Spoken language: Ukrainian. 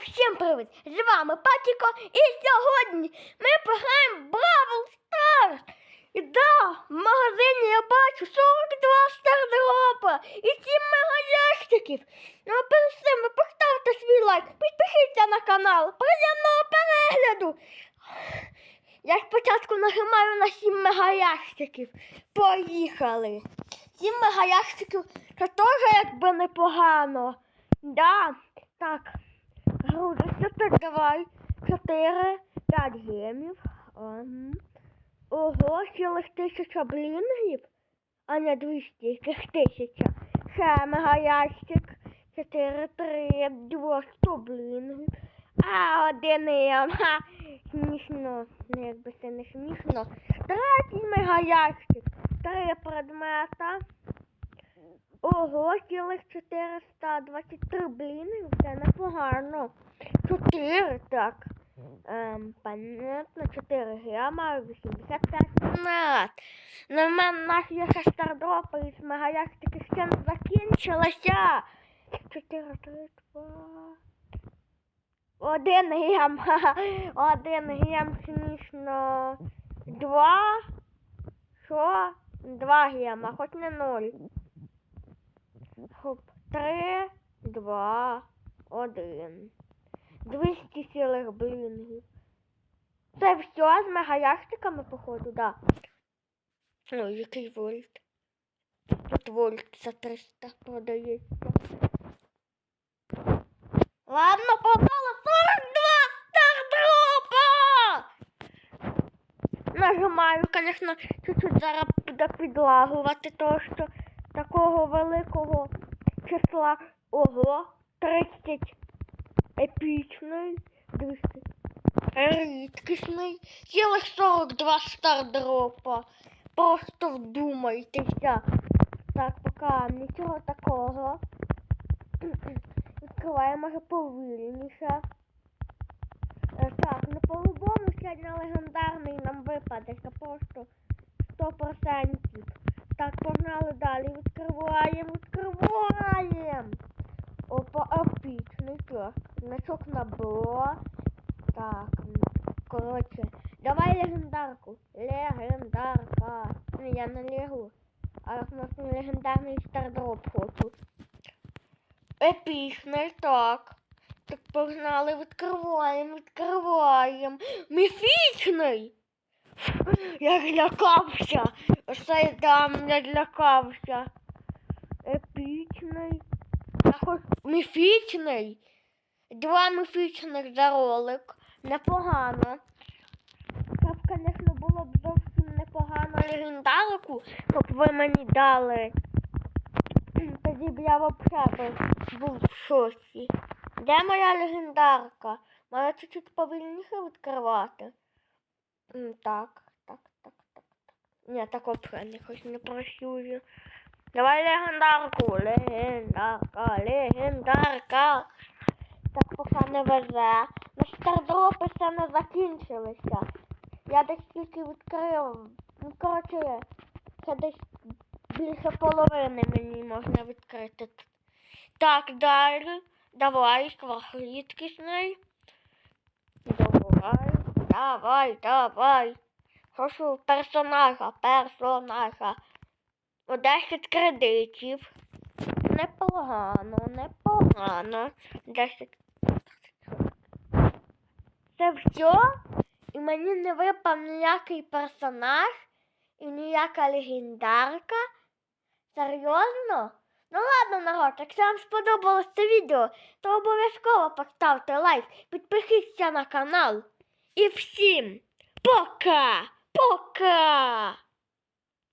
всім привіт! З вами Патіко і сьогодні ми пограємо в Бравл Старс. І да, в магазині я бачу 42 стардропа і 7 мегаящиків. Ну а перед цим ви поставте свій лайк, підпишіться на канал, приємного перегляду. Я спочатку нажимаю на 7 мегаящиків. Поїхали. 7 мегаящиків це теж якби непогано. Да, так. Так давай. 4, 5 гемів. Ага. Ого, цілих тисяча блінгів. А не 200, яких тисяча. Ще мегаящик. 4, 3, 2, 100 блінгів. А, один ем. Ха. Смішно. Ну, якби це не смішно. Третій мегаящик. Три предмета. Ого, цілих 423 блін, це непогано. 4, так. Ем, понятно, 4 грама, 85 монет. На мене наш є ще стардропи із мегаястики ще не закінчилася. 4, 3, 2... Один гем, один гем смішно. Два. Що? Два гема, хоч не ноль. Хоп, три, два, один. 200 сілих блінгів. Це все з мегаящиками, походу, да. Ну, який вольт? Тут вольт за 300 продається. Ладно, продала 42 стардропа! Нажимаю, конечно, чуть-чуть зараз підлагувати, то що такого великого числа. Ого, 30 епічний, 200 рідкісний, цілих 42 стардропа. Просто вдумайтеся. Так, поки нічого такого. Відкриваємо може повільніше. Е, Так, ну по-любому сьогодні легендарний нам випаде, просто 100%. Так, погнали далі. Відкриваємо, відкриваємо. Опа, епічний так. Значок набро. Так, коротше. Давай легендарку. Легендарка. Ні, я не легу. А у нас легендарний стардроп хочу. Епічний, так. Так погнали, відкриваємо, відкриваємо. Міфічний! Я злякався. Оце там я злякався. Епічний. Міфічний. Два міфічних за ролик. Непогано. Це звісно, було б зовсім непогано легендарку, щоб ви мені дали. Тоді б я взагалі був в шоці. Де моя легендарка? Маю чуть-чуть повільніше відкривати. Так, так, так. Ні, так взагалі не хоч не працюю. Давай легендарку. Легендарка, легендарка. Так поки не везе. На стардропи ще не закінчилися. Я десь тільки відкрив. Ну, коротше, це десь більше половини мені можна відкрити. Так, далі. Давай, швах рідкісний. Давай, давай, давай. Хочу персонажа, персонажа. О, 10 кредитів. Непогано, непогано. 10. Це все? І мені не випав ніякий персонаж і ніяка легендарка. Серйозно? Ну ладно, народ, якщо вам сподобалось це відео, то обов'язково поставте лайк, підпишіться на канал. І всім пока! Пока!